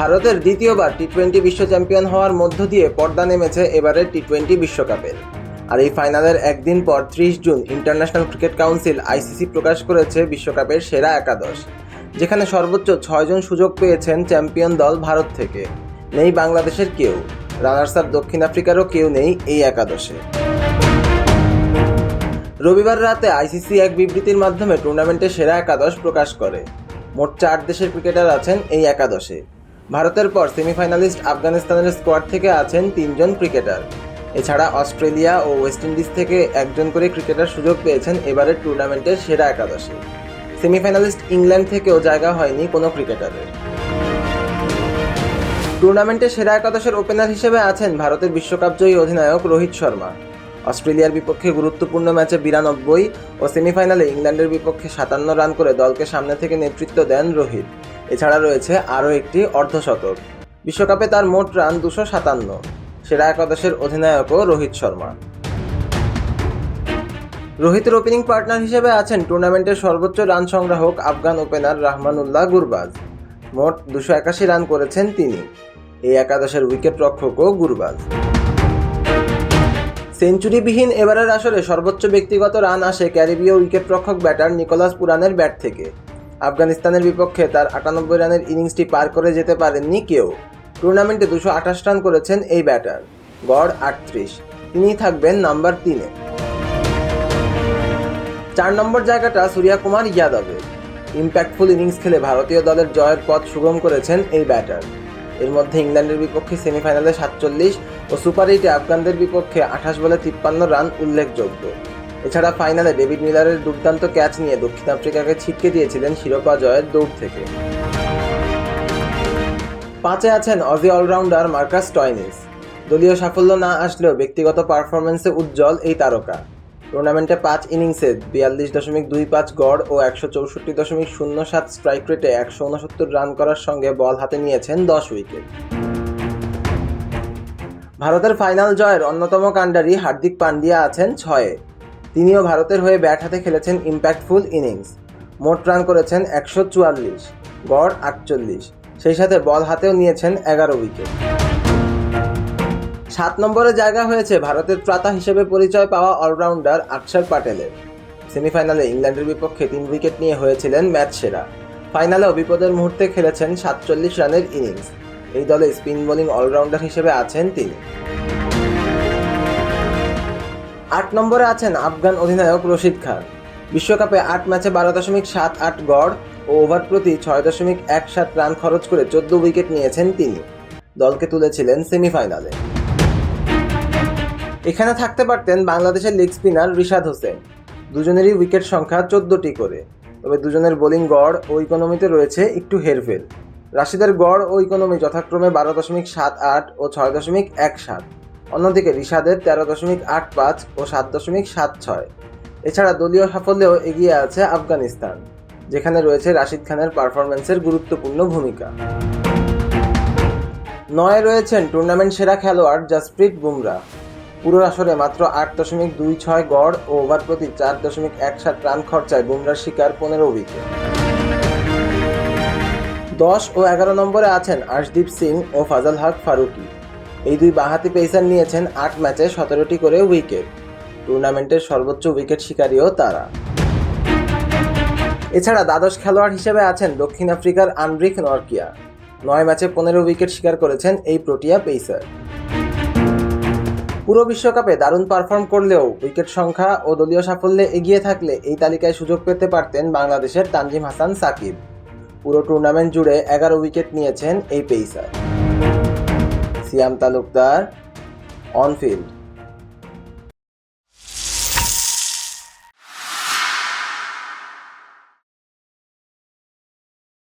ভারতের দ্বিতীয়বার T twenty বিশ্ব চ্যাম্পিয়ন হওয়ার মধ্য দিয়ে পর্দা নেমেছে এবারের টি টোয়েন্টি বিশ্বকাপের। আর এই ফাইনালের একদিন পর ত্রিশ June international cricket council ICC প্রকাশ করেছে বিশ্বকাপের সেরা একাদশ, যেখানে সর্বোচ্চ ছয়জন সুযোগ পেয়েছেন চ্যাম্পিয়ন দল ভারত থেকে। নেই বাংলাদেশের কেউ রানার্স আপ দক্ষিণ আফ্রিকারও কেউ নেই এই একাদশে। রবিবার রাতে আইসিসি এক বিবৃতির মাধ্যমে টুর্নামেন্টের সেরা একাদশ প্রকাশ করে। মোট চার দেশের ক্রিকেটার আছেন এই একাদশে। ভারতের পর সেমিফাইনালিস্ট আফগানিস্তানের স্কোয়াড থেকে আছেন তিনজন ক্রিকেটার এছাড়া অস্ট্রেলিয়া ও ওয়েস্ট ইন্ডিজ থেকে একজন করে ক্রিকেটার সুযোগ পেয়েছেন এবারের টুর্নামেন্টের সেরা একাদশে। সেমিফাইনালিস্ট ইংল্যান্ড থেকেও জায়গা হয়নি কোনো ক্রিকেটারের টুর্নামেন্টের সেরা একাদশের ওপেনার হিসেবে আছেন ভারতের বিশ্বকাপ জয়ী অধিনায়ক রোহিত শর্মা। অস্ট্রেলিয়ার বিপক্ষে গুরুত্বপূর্ণ ম্যাচে বিরানব্বই ও সেমিফাইনালে ইংল্যান্ডের বিপক্ষে সাতান্ন রান করে দলকে সামনে থেকে নেতৃত্ব দেন রোহিত। এছাড়া রয়েছে আরও একটি অর্ধশতক। বিশ্বকাপে তার মোট রান দুশো সাতান্ন। সেরা একাদশের অধিনায়কও রোহিত শর্মা। রোহিতের ওপেনিং পার্টনার হিসেবে আছেন টুর্নামেন্টের সর্বোচ্চ রান সংগ্রাহক আফগান ওপেনার রাহমানুল্লাহ গুরবাজ। মোট দুশো একাশি রান করেছেন তিনি। এই একাদশের উইকেট রক্ষকও গুরবাজ। সেঞ্চুরিবিহীন এবারের আসরে সর্বোচ্চ ব্যক্তিগত রান আসে ক্যারিবীয় উইকেটরক্ষক ব্যাটার নিকোলাস পুরানের ব্যাট থেকে। আফগানিস্তানের বিপক্ষে তার আটানব্বই রানের ইনিংসটি পার করে যেতে পারেননি কেউ। টুর্নামেন্টে দুশো আঠাশ রান করেছেন এই ব্যাটার। গড় আটত্রিশ। তিনিই থাকবেন নাম্বার তিনে। চার নম্বর জায়গাটা সূর্যা কুমার যাদবের ইম্প্যাক্টফুল ইনিংস খেলে ভারতীয় দলের জয়ের পথ সুগম করেছেন এই ব্যাটার। এর মধ্যে ইংল্যান্ডের বিপক্ষে সেমিফাইনালে সাতচল্লিশ ও সুপার এইটে আফগানদের বিপক্ষে আঠাশ বলে তিপ্পান্ন রান উল্লেখযোগ্য। এছাড়া ফাইনালে ডেভিড মিলারের দুর্দান্ত ক্যাচ নিয়ে দক্ষিণ আফ্রিকাকে ছিটকে দিয়েছিলেন শিরোপা জয়ের দৌড় থেকে। পাঁচে আছেন অজি অলরাউন্ডার মার্কাস টয়নিস। দলীয় সাফল্য না আসলেও ব্যক্তিগত পারফরমেন্সে উজ্জ্বল এই তারকা। টুর্নামেন্টে পাঁচ ইনিংসে বিয়াল্লিশ দশমিক দুই পাঁচ গড় ও একশো চৌষট্টি দশমিক শূন্য সাত স্ট্রাইক রেটে একশো উনসত্তর রান করার সঙ্গে বল হাতে নিয়েছেন দশ উইকেট। ভারতের ফাইনাল জয়ের অন্যতম কাণ্ডারি হার্দিক পান্ডিয়া আছেন ছয়ে। তিনিও ভারতের হয়ে ব্যাট হাতে খেলেছেন ইম্প্যাক্টফুল ইনিংস মোট রান করেছেন একশো চুয়াল্লিশ, গড় আটচল্লিশ। সেই সাথে বল হাতেও নিয়েছেন এগারো উইকেট সাত নম্বরে জায়গা হয়েছে ভারতের ত্রাতা হিসেবে পরিচয় পাওয়া অলরাউন্ডার আকসার প্যাটেলের সেমিফাইনালে ইংল্যান্ডের বিপক্ষে তিন উইকেট নিয়ে হয়েছিলেন ম্যাচ সেরা। ফাইনালেও বিপদের মুহূর্তে খেলেছেন সাতচল্লিশ রানের ইনিংস এই দলে স্পিন বোলিং অলরাউন্ডার হিসেবে আছেন তিনি। আট নম্বরে আছেন আফগান অধিনায়ক রশিদ খান। বিশ্বকাপে আট ম্যাচে বারো দশমিক সাত আট গড় ও ওভার প্রতি ছয় দশমিক এক সাত রান খরচ করে চোদ্দ উইকেট নিয়েছেন তিনি। দলকে তুলেছিলেন সেমিফাইনালে। এখানে থাকতে পারতেন বাংলাদেশের লেগ স্পিনার রিশাদ হোসেন। দুজনেরই উইকেট সংখ্যা চোদ্দটি করে। তবে দুজনের বোলিং গড় ও ইকোনমিতে রয়েছে একটু হেরফের। রাশিদের গড় ও ইকোনমি যথাক্রমে বারো দশমিক সাত আট ও ছয় দশমিক এক সাত। অন্যদিকে রিশাদের তেরো দশমিক আট পাঁচ ও সাত দশমিক সাত ছয়। এছাড়া দলীয় সাফল্যেও এগিয়ে আছে আফগানিস্তান, যেখানে রয়েছে রাশিদ খানের পারফরম্যান্সের গুরুত্বপূর্ণ ভূমিকা। নয়ে রয়েছেন টুর্নামেন্ট সেরা খেলোয়াড় জাসপ্রীত বুমরা। পুরো আসরে মাত্র আট দশমিক দুই ছয় গড় ও ওভার প্রতি চার দশমিক এক সাত রান খরচায় বুমরার শিকার পনেরো উইকেট। দশ ও এগারো নম্বরে আছেন আশদীপ সিং ও ফাজাল হক ফারুকি। এই দুই বাঁহাতি পেসার নিয়েছেন আট ম্যাচে সতেরোটি করে উইকেট টুর্নামেন্টের সর্বোচ্চ উইকেট শিকারীও তারা। এছাড়া দ্বাদশ খেলোয়াড় হিসেবে আছেন দক্ষিণ আফ্রিকার আনব্রিক নরকিয়া। নয় ম্যাচে পনেরো উইকেট শিকার করেছেন এই প্রোটিয়া পেসার পুরো বিশ্বকাপে দারুণ পারফর্ম করলেও উইকেট সংখ্যা ও দলীয় সাফল্যে এগিয়ে থাকলে এই তালিকায় সুযোগ পেতে পারতেন বাংলাদেশের তানজিম হাসান সাকিব। পুরো টুর্নামেন্ট জুড়ে এগারো উইকেট নিয়েছেন এই পেসার সিয়াম তালুকদার অনফিল্ড